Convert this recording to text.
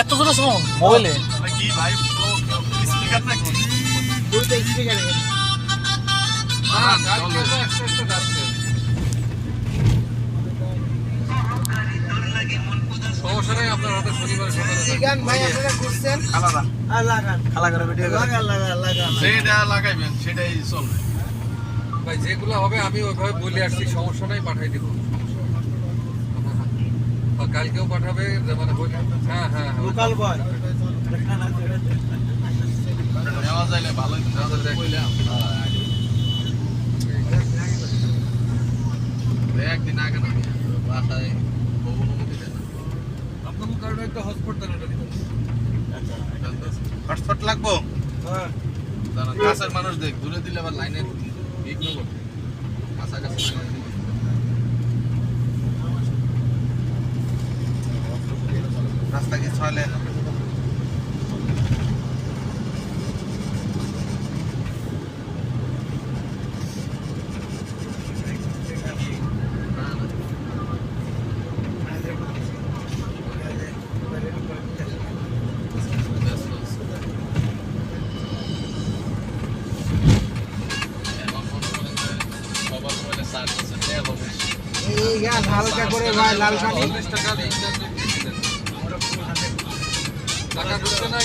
এত জোরে সাউন্ড মোবাইলে? লাগাইবেন সেটাই চলবে। ভাই যেগুলো হবে আমি ওইভাবে বলে আসছি সমস্যা নাই পাঠাই দিব। কালকেও পাঠাবে মানে হ্যাঁ হ্যাঁ হ্যাঁ। নেওয়া যাইলে ভালোই কইলাম একদিন আগে না বাসায় বউ অনুমতি দেয় না। আপনার কারণে একটা হটস্পট দেন ওটা দিবেন। হটস্পট লাগবো? কাছের মানুষ দেখ দূরে দিলে আবার লাইনে বিঘ্ন করবে। কাছাকাছি লাইনে দিলে। রাস্তা কি ছয় লেন না, না। ব্যস্ত আছে। এখন মনে করেন যে সবার মোবাইলে চার্জ আছে, তেল হবে। হালকা করে ভাই লাল পানি よろしくお願いします。